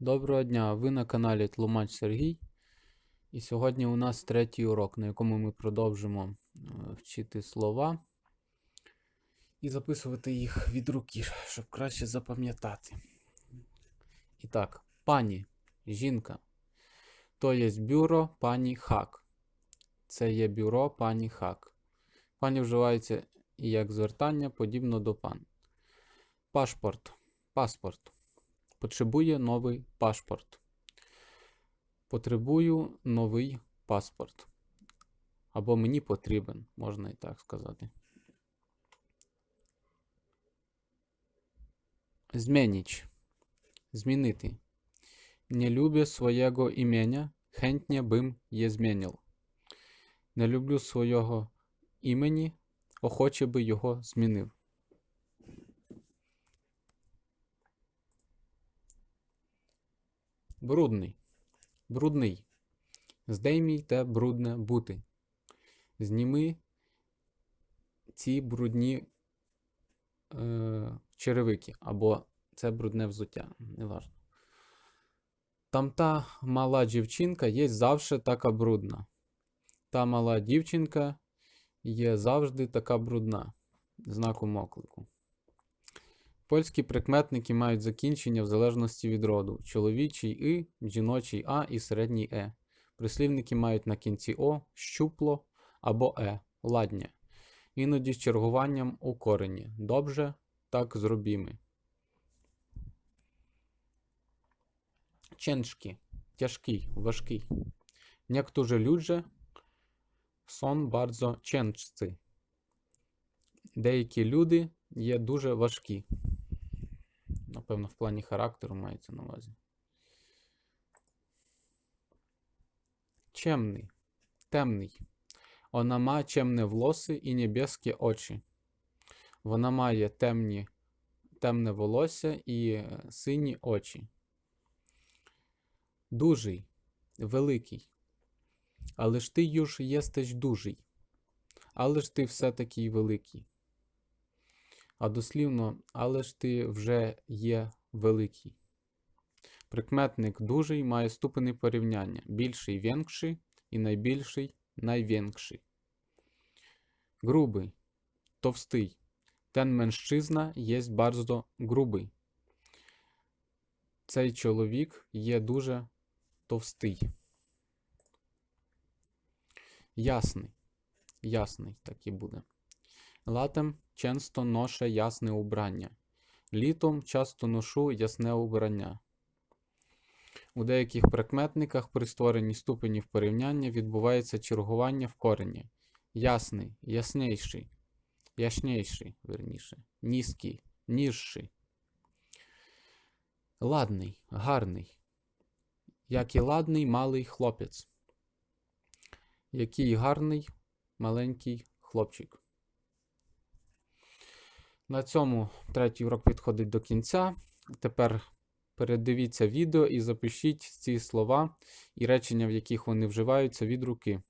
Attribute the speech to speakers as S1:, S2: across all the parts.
S1: Доброго дня! Ви на каналі Тлумач Сергій. І сьогодні у нас третій урок, на якому ми продовжимо е, вчити слова і записувати їх від руки, щоб краще запам'ятати. І так, пані, жінка. То є бюро пані Хак. Це є бюро пані Хак. Пані вживається як звертання, подібно до пан. Пашпорт. Паспорт. Потребує новий паспорт. Потребую новий паспорт. Або мені потрібен, можна і так сказати. Змініч. Змінити. Не люблю свого імення, хентня бим є змінив. Не люблю свого імені, охоче би його змінив. Брудний. Брудний. Здеймійте брудне бути. Зніми ці брудні е, черевики. Або це брудне взуття. Неважно. Там та мала дівчинка є завжди така брудна. Та мала дівчинка є завжди така брудна. Знаком оклику. Польські прикметники мають закінчення в залежності від роду: чоловічий и, жіночий а і середній е. Прислівники мають на кінці о, щупло або е, ладня. Іноді з чергуванням у корені. Добре, так зробіми. Ciężki, тяжкий, важкий. Niektórzy ludzie są bardzo ciężcy. Деякі люди є дуже важкі. Напевно, в плані характеру мається на увазі. Чемний. Темний. Вона має чемне волоси і небескі очі. Вона має темні, темне волосся і е, сині очі. Дужий, великий. Але ж ти юж єстеш дужий. Але ж ти все такий великий. А дослівно, але ж ти вже є великий. Прикметник дужий має ступені порівняння. Більший венкший і найбільший найвенкший. Грубий, товстий. Ten mężczyzna є bardzo грубий. Цей чоловік є дуже товстий. Ясний. Ясний, так і буде. Латем часто ноше ясне убрання. Літом часто ношу ясне убрання. У деяких прикметниках при створенні ступенів порівняння відбувається чергування в корені. Ясний, яснейший, яснейший, верніше, низький, ніжший. Ладний, гарний. Як і ладний малий хлопець. Який гарний маленький хлопчик. На цьому третій урок підходить до кінця. Тепер передивіться відео і запишіть ці слова і речення, в яких вони вживаються від руки.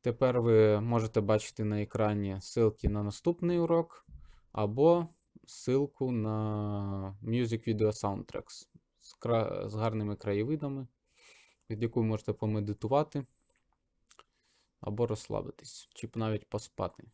S1: Тепер ви можете бачити на екрані ссылки на наступний урок або ссылку на Music Video Soundtracks з, кра... з гарними краєвидами, від якої можете помедитувати або розслабитись, чи навіть поспати.